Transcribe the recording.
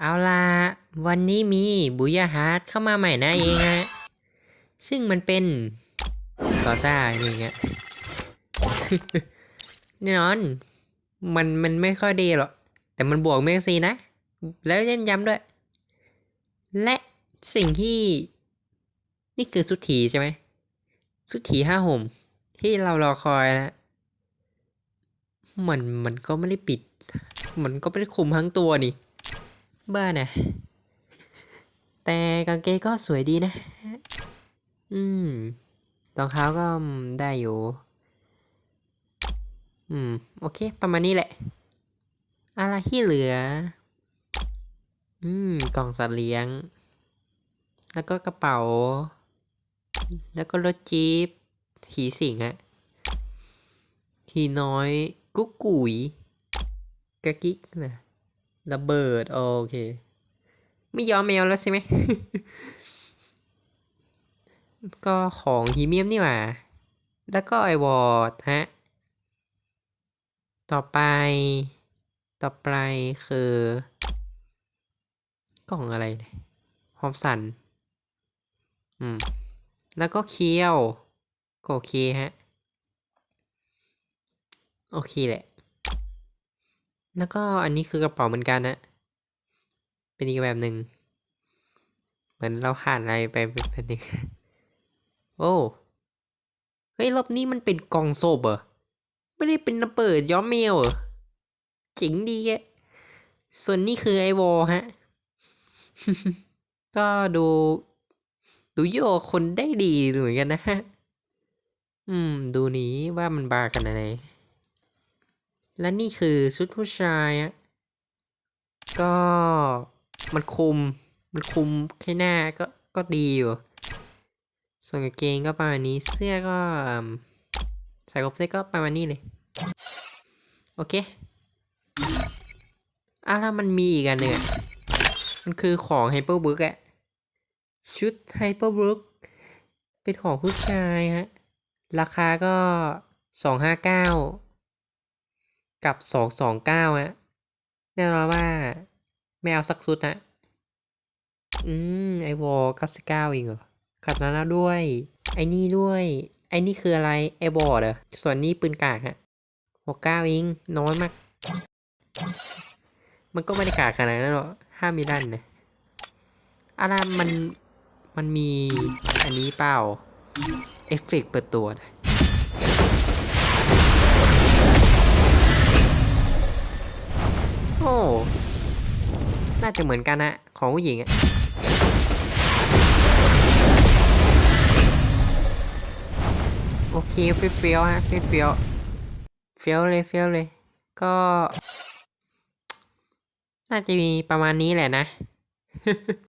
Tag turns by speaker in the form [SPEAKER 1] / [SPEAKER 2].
[SPEAKER 1] เอาล่ะ วันนี้มีบุยาฮาร์ดเข้ามาใหม่นะเองฮะ ซึ่งมันเป็นกอซ่าอย่างเงี้ยแน่นอน มันมันไม่ค่อยดีหรอก แต่มันบวกเมกซีนะ แล้วเล่นย้ำด้วย และสิ่งที่ นี่คือสุธีใช่ไหม สุธีห้าห่ม ที่เรารอคอยนะ มันมันก็ไม่ได้ปิด มันก็ไม่ได้คุมทั้งตัวนี่ บ้านะแต่กางเกงก็สวยดีนะ อืมรองเท้าก็ได้อยู่ อืม โอเค ประมาณนี้แหละ อะไรที่เหลือ อืม กล่องสัตว์เลี้ยง แล้วก็กระเป๋า แล้วก็รถจี๊ปผีสิงอะผีน้อย กุ๊กกุ๋ยกะกิ๊กนะ ระเบิด โอเค ไม่ยอมแมวแล้วใช่ไหม ก็ของฮีเมียมนี่หว่า แล้วก็ไอวอร์ดฮะ ต่อไป ต่อไปคือ กล่องอะไรฮอมสัน อืม แล้วก็เคียวโอเคฮะ โอเคแหละ แล้วก็อันนี้คือกระเป๋าเหมือนกันนะเป็นอีกแบบหนึ่งเหมือนเราผ่านอะไรไปเป็นอีกโอ้เฮ้ยรอบนี้มันเป็นกองโซบเหรอไม่ได้เป็นระเบิดย้อมเมลเหรอเจ๋งดีแกส่วนนี้คือไอวอลฮะ ก็ดูดูโยคนได้ดีเหมือนกันนะฮะ อืม ดูนี้ว่ามันบากันอะไร และนี่คือชุดผู้ชายก็มันคุม มันคุมแค่หน้าก็ก็ดีอยู่ ส่วนกางเกงก็ประมาณนี้เสื้อก็ใส่กบเสื้อก็ประมาณนี้เลย โอเคอะแล้วมันมีอีกอันหนึ่งมันคือของไฮเปอร์บุ๊กอะชุดไฮเปอร์บุ๊กเป็นของผู้ชายฮะ ราคาก็สองห้าเก้า กับสองสองเก้าอะแน่นอนว่าไม่เอาสักสุดนะอืม ไอวอลเก้าสิบเก้าเองเหรอขัดนั้นด้วย ไอนี่ด้วย ไอนี่คืออะไร ไอบอร์ดเหรอ ส่วนนี้ปืนกากฮะหกเก้าเองน้อยมาก มันก็ไม่ได้กากขนาดนั้นหรอกห้ามิลันนะอะไรมัน มันมีอันนี้เปล่า เอฟเฟกต์เปิดตัวนะ อ้ น่าจะเหมือนกันนะของผู้หญิงอะโอเคเฟี้ยวเฟียวฮะฟิเฟี้ยวเฟี้ยวเลยเฟี้ยวเลย ก็ น่าจะมีประมาณนี้แหละนะ